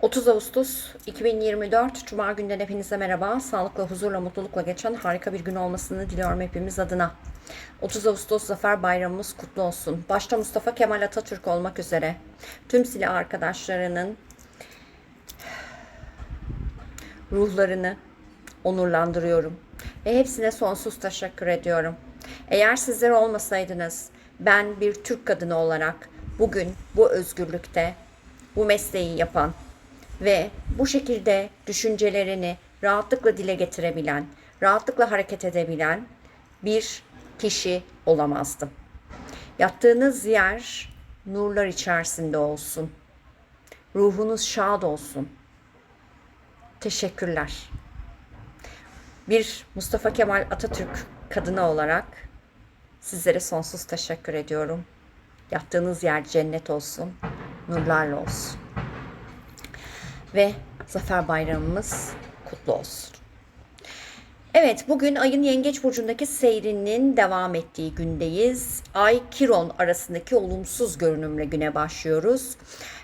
30 Ağustos 2024 Cuma günden hepinize merhaba. Sağlıkla, huzurla, mutlulukla geçen harika bir gün olmasını diliyorum hepimiz adına. 30 Ağustos Zafer Bayramımız kutlu olsun. Başta Mustafa Kemal Atatürk olmak üzere tüm silah arkadaşlarının ruhlarını onurlandırıyorum. Ve hepsine sonsuz teşekkür ediyorum. Eğer sizler olmasaydınız ben bir Türk kadını olarak bugün bu özgürlükte bu mesleği yapan ve bu şekilde düşüncelerini rahatlıkla dile getirebilen, rahatlıkla hareket edebilen bir kişi olamazdım. Yattığınız yer nurlar içerisinde olsun. Ruhunuz şad olsun. Teşekkürler. Bir Mustafa Kemal Atatürk kadını olarak sizlere sonsuz teşekkür ediyorum. Yattığınız yer cennet olsun, nurlarla olsun. Ve Zafer Bayramımız kutlu olsun. Evet, bugün ayın Yengeç burcundaki seyrinin devam ettiği gündeyiz. Ay Kiron arasındaki olumsuz görünümle güne başlıyoruz.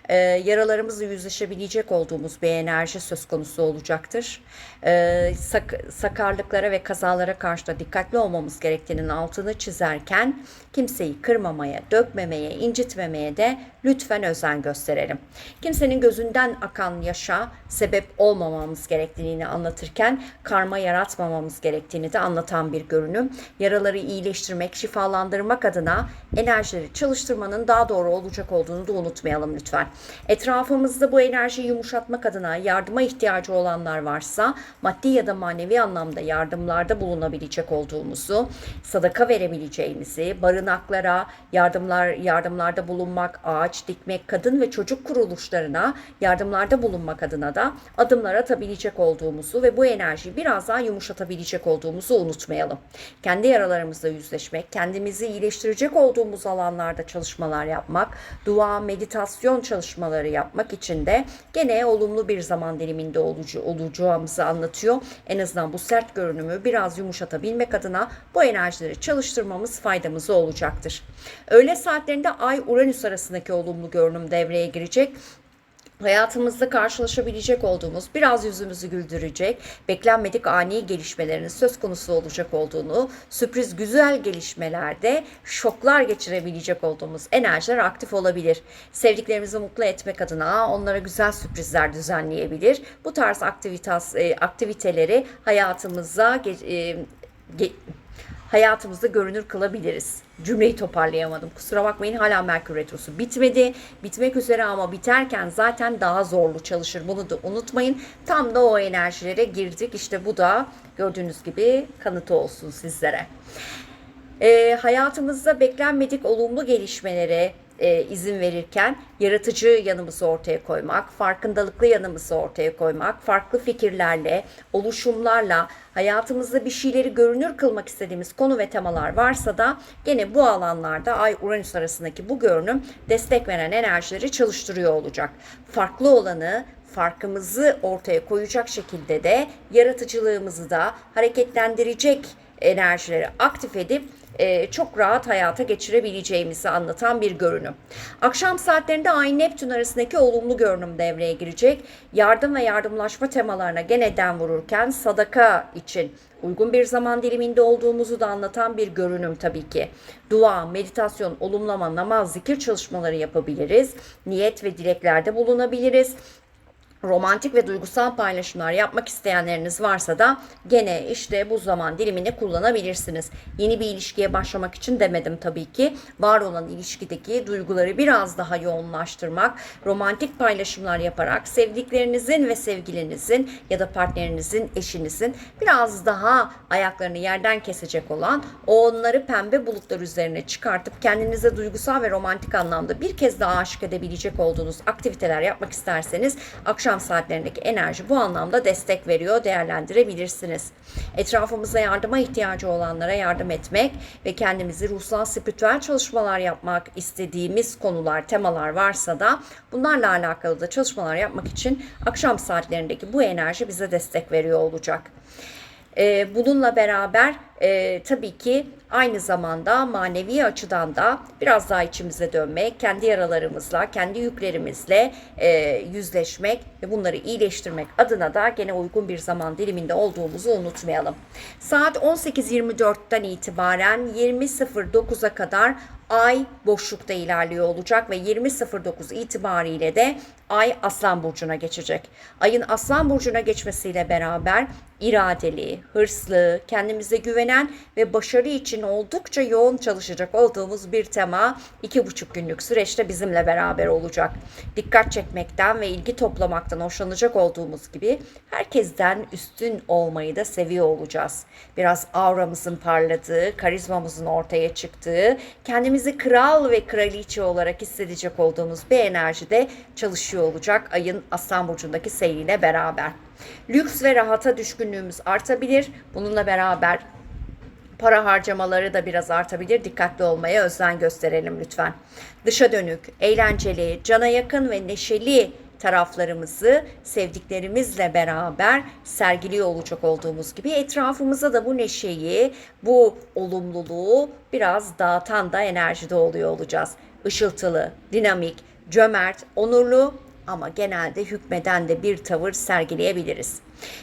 Ee, yaralarımızla yüzleşebilecek olduğumuz bir enerji söz konusu olacaktır. Ee, sak- sakarlıklara ve kazalara karşı da dikkatli olmamız gerektiğinin altını çizerken kimseyi kırmamaya, dökmemeye, incitmemeye de lütfen özen gösterelim. Kimsenin gözünden akan yaşa sebep olmamamız gerektiğini anlatırken karma yaratmamamız gerektiğini de anlatan bir görünüm. Yaraları iyileştirmek, şifalandırmak adına enerjileri çalıştırmanın daha doğru olacak olduğunu da unutmayalım lütfen. Etrafımızda bu enerjiyi yumuşatmak adına yardıma ihtiyacı olanlar varsa maddi ya da manevi anlamda yardımlarda bulunabilecek olduğumuzu, sadaka verebileceğimizi, barınaklara yardımlar yardımlarda bulunmak, ağaç dikmek, kadın ve çocuk kuruluşlarına yardımlarda bulunmak adına da adımlar atabilecek olduğumuzu ve bu enerjiyi biraz daha yumuşatabilecek olduğumuzu unutmayalım. Kendi yaralarımızla yüzleşmek, kendimizi iyileştirecek olduğumuz alanlarda çalışmalar yapmak, dua, meditasyon çalışmaları yapmak için de gene olumlu bir zaman diliminde olucu, olacağımızı anlatıyor. En azından bu sert görünümü biraz yumuşatabilmek adına bu enerjileri çalıştırmamız faydamıza olacaktır. Öğle saatlerinde Ay-Uranüs arasındaki olumlu görünüm devreye girecek hayatımızda karşılaşabilecek olduğumuz, biraz yüzümüzü güldürecek, beklenmedik ani gelişmelerin söz konusu olacak olduğunu, sürpriz güzel gelişmelerde şoklar geçirebilecek olduğumuz enerjiler aktif olabilir. Sevdiklerimizi mutlu etmek adına onlara güzel sürprizler düzenleyebilir. Bu tarz aktivitas, e, aktiviteleri hayatımıza ge- e, ge- hayatımızda görünür kılabiliriz. Cümleyi toparlayamadım. Kusura bakmayın hala Merkür Retrosu bitmedi. Bitmek üzere ama biterken zaten daha zorlu çalışır. Bunu da unutmayın. Tam da o enerjilere girdik. İşte bu da gördüğünüz gibi kanıtı olsun sizlere. Ee, hayatımızda beklenmedik olumlu gelişmelere e, izin verirken yaratıcı yanımızı ortaya koymak, farkındalıklı yanımızı ortaya koymak, farklı fikirlerle, oluşumlarla hayatımızda bir şeyleri görünür kılmak istediğimiz konu ve temalar varsa da gene bu alanlarda Ay-Uranüs arasındaki bu görünüm destek veren enerjileri çalıştırıyor olacak. Farklı olanı farkımızı ortaya koyacak şekilde de yaratıcılığımızı da hareketlendirecek enerjileri aktif edip e, çok rahat hayata geçirebileceğimizi anlatan bir görünüm. Akşam saatlerinde Ay Neptün arasındaki olumlu görünüm devreye girecek. Yardım ve yardımlaşma temalarına gene vururken sadaka için uygun bir zaman diliminde olduğumuzu da anlatan bir görünüm tabii ki. Dua, meditasyon, olumlama, namaz, zikir çalışmaları yapabiliriz. Niyet ve dileklerde bulunabiliriz romantik ve duygusal paylaşımlar yapmak isteyenleriniz varsa da gene işte bu zaman dilimini kullanabilirsiniz. Yeni bir ilişkiye başlamak için demedim tabii ki. Var olan ilişkideki duyguları biraz daha yoğunlaştırmak, romantik paylaşımlar yaparak sevdiklerinizin ve sevgilinizin ya da partnerinizin, eşinizin biraz daha ayaklarını yerden kesecek olan onları pembe bulutlar üzerine çıkartıp kendinize duygusal ve romantik anlamda bir kez daha aşık edebilecek olduğunuz aktiviteler yapmak isterseniz akşam saatlerindeki enerji bu anlamda destek veriyor, değerlendirebilirsiniz. Etrafımızda yardıma ihtiyacı olanlara yardım etmek ve kendimizi ruhsal spiritüel çalışmalar yapmak istediğimiz konular, temalar varsa da bunlarla alakalı da çalışmalar yapmak için akşam saatlerindeki bu enerji bize destek veriyor olacak. Ee, bununla beraber e, tabii ki aynı zamanda manevi açıdan da biraz daha içimize dönmek, kendi yaralarımızla, kendi yüklerimizle e, yüzleşmek ve bunları iyileştirmek adına da gene uygun bir zaman diliminde olduğumuzu unutmayalım. Saat 18.24'ten itibaren 20.09'a kadar Ay boşlukta ilerliyor olacak ve 20.09 itibariyle de Ay Aslan Burcu'na geçecek. Ayın Aslan Burcu'na geçmesiyle beraber iradeli, hırslı, kendimize güvenen ve başarı için oldukça yoğun çalışacak olduğumuz bir tema iki buçuk günlük süreçte bizimle beraber olacak. Dikkat çekmekten ve ilgi toplamaktan hoşlanacak olduğumuz gibi herkesten üstün olmayı da seviyor olacağız. Biraz auramızın parladığı, karizmamızın ortaya çıktığı, kendimizi kral ve kraliçe olarak hissedecek olduğumuz bir enerjide çalışıyor olacak ayın Aslan Burcu'ndaki seyriyle beraber. Lüks ve rahata düşkünlüğümüz artabilir. Bununla beraber para harcamaları da biraz artabilir. Dikkatli olmaya özen gösterelim lütfen. Dışa dönük, eğlenceli, cana yakın ve neşeli taraflarımızı sevdiklerimizle beraber sergiliyor olacak olduğumuz gibi etrafımıza da bu neşeyi, bu olumluluğu biraz dağıtan da enerjide oluyor olacağız. Işıltılı, dinamik, cömert, onurlu ama genelde hükmeden de bir tavır sergileyebiliriz.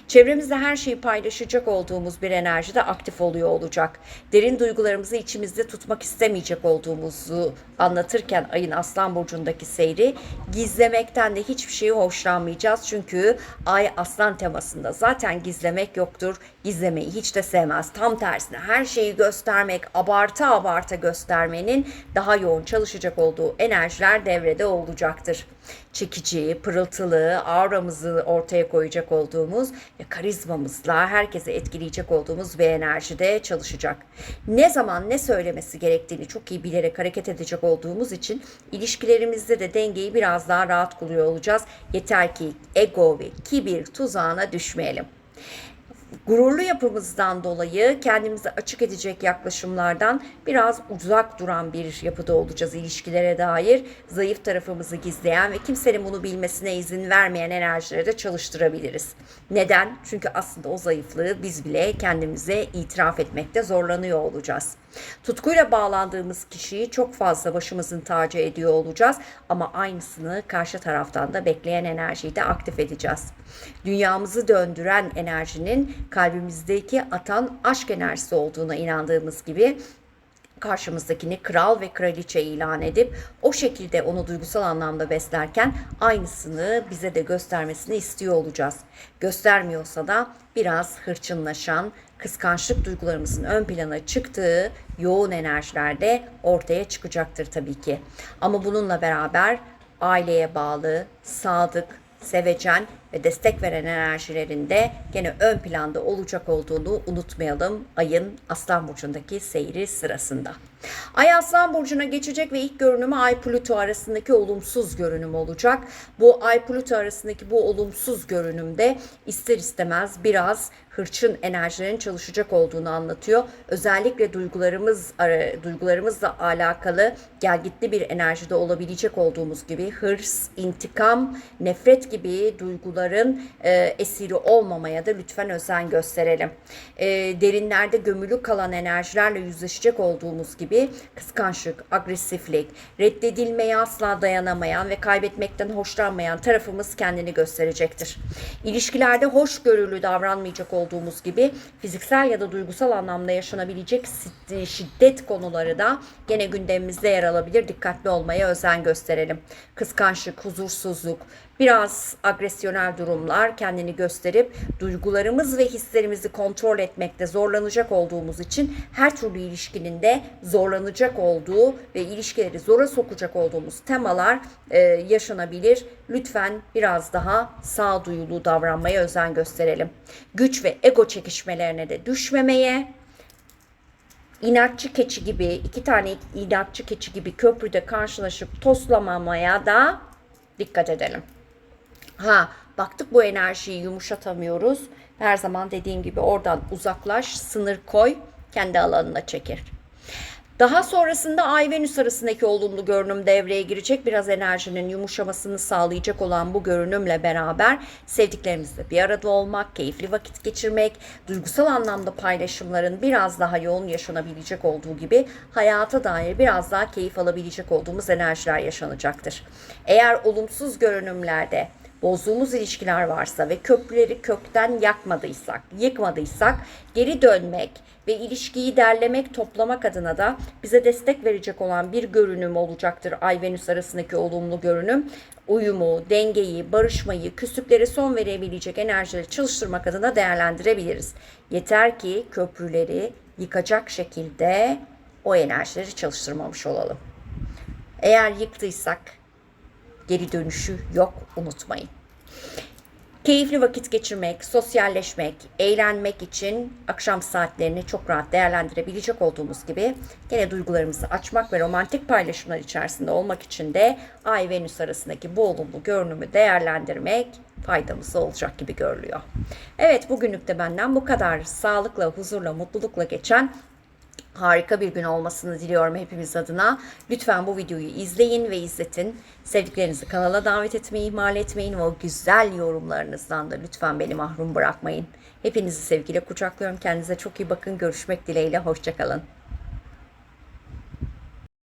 Çevremizde her şeyi paylaşacak olduğumuz bir enerjide aktif oluyor olacak. Derin duygularımızı içimizde tutmak istemeyecek olduğumuzu anlatırken ayın Aslan Burcu'ndaki seyri gizlemekten de hiçbir şeyi hoşlanmayacağız. Çünkü ay Aslan temasında zaten gizlemek yoktur. Gizlemeyi hiç de sevmez. Tam tersine her şeyi göstermek, abartı abartı göstermenin daha yoğun çalışacak olduğu enerjiler devrede olacaktır çekici, pırıltılı, auramızı ortaya koyacak olduğumuz ve karizmamızla herkese etkileyecek olduğumuz bir enerjide çalışacak. Ne zaman ne söylemesi gerektiğini çok iyi bilerek hareket edecek olduğumuz için ilişkilerimizde de dengeyi biraz daha rahat kılıyor olacağız. Yeter ki ego ve kibir tuzağına düşmeyelim gururlu yapımızdan dolayı kendimizi açık edecek yaklaşımlardan biraz uzak duran bir yapıda olacağız ilişkilere dair. Zayıf tarafımızı gizleyen ve kimsenin bunu bilmesine izin vermeyen enerjileri de çalıştırabiliriz. Neden? Çünkü aslında o zayıflığı biz bile kendimize itiraf etmekte zorlanıyor olacağız. Tutkuyla bağlandığımız kişiyi çok fazla başımızın tacı ediyor olacağız ama aynısını karşı taraftan da bekleyen enerjiyi de aktif edeceğiz. Dünyamızı döndüren enerjinin kalbimizdeki atan aşk enerjisi olduğuna inandığımız gibi karşımızdakini kral ve kraliçe ilan edip o şekilde onu duygusal anlamda beslerken aynısını bize de göstermesini istiyor olacağız. Göstermiyorsa da biraz hırçınlaşan, kıskançlık duygularımızın ön plana çıktığı yoğun enerjilerde ortaya çıkacaktır tabii ki. Ama bununla beraber aileye bağlı, sadık, sevecen ve destek veren enerjilerinde gene ön planda olacak olduğunu unutmayalım ayın Aslan Burcu'ndaki seyri sırasında. Ay Aslan Burcu'na geçecek ve ilk görünümü Ay Plüto arasındaki olumsuz görünüm olacak. Bu Ay Plüto arasındaki bu olumsuz görünümde ister istemez biraz hırçın enerjilerin çalışacak olduğunu anlatıyor. Özellikle duygularımız duygularımızla alakalı gelgitli bir enerjide olabilecek olduğumuz gibi hırs, intikam, nefret gibi duyguların e, esiri olmamaya da lütfen özen gösterelim. E, derinlerde gömülü kalan enerjilerle yüzleşecek olduğumuz gibi kıskançlık, agresiflik, reddedilmeye asla dayanamayan ve kaybetmekten hoşlanmayan tarafımız kendini gösterecektir. İlişkilerde hoşgörülü davranmayacak olduğumuz gibi fiziksel ya da duygusal anlamda yaşanabilecek şiddet konuları da gene gündemimizde yer alabilir. Dikkatli olmaya özen gösterelim. Kıskançlık, huzursuzluk, biraz agresyonel durumlar kendini gösterip duygularımız ve hislerimizi kontrol etmekte zorlanacak olduğumuz için her türlü ilişkinin de zorlanacak olduğu ve ilişkileri zora sokacak olduğumuz temalar e, yaşanabilir. Lütfen biraz daha sağduyulu davranmaya özen gösterelim. Güç ve ego çekişmelerine de düşmemeye, inatçı keçi gibi iki tane inatçı keçi gibi köprüde karşılaşıp toslamamaya da dikkat edelim. Ha baktık bu enerjiyi yumuşatamıyoruz. Her zaman dediğim gibi oradan uzaklaş, sınır koy, kendi alanına çekir. Daha sonrasında Ay Venüs arasındaki olumlu görünüm devreye girecek. Biraz enerjinin yumuşamasını sağlayacak olan bu görünümle beraber sevdiklerimizle bir arada olmak, keyifli vakit geçirmek, duygusal anlamda paylaşımların biraz daha yoğun yaşanabilecek olduğu gibi hayata dair biraz daha keyif alabilecek olduğumuz enerjiler yaşanacaktır. Eğer olumsuz görünümlerde bozduğumuz ilişkiler varsa ve köprüleri kökten yakmadıysak, yıkmadıysak geri dönmek ve ilişkiyi derlemek, toplamak adına da bize destek verecek olan bir görünüm olacaktır Ay Venüs arasındaki olumlu görünüm. Uyumu, dengeyi, barışmayı, küslüklere son verebilecek enerjileri çalıştırmak adına değerlendirebiliriz. Yeter ki köprüleri yıkacak şekilde o enerjileri çalıştırmamış olalım. Eğer yıktıysak geri dönüşü yok unutmayın. Keyifli vakit geçirmek, sosyalleşmek, eğlenmek için akşam saatlerini çok rahat değerlendirebilecek olduğumuz gibi gene duygularımızı açmak ve romantik paylaşımlar içerisinde olmak için de Ay Venüs arasındaki bu olumlu görünümü değerlendirmek faydamız olacak gibi görülüyor. Evet bugünlük de benden bu kadar. Sağlıkla, huzurla, mutlulukla geçen harika bir gün olmasını diliyorum hepimiz adına. Lütfen bu videoyu izleyin ve izletin. Sevdiklerinizi kanala davet etmeyi ihmal etmeyin ve o güzel yorumlarınızdan da lütfen beni mahrum bırakmayın. Hepinizi sevgiyle kucaklıyorum. Kendinize çok iyi bakın. Görüşmek dileğiyle. Hoşçakalın.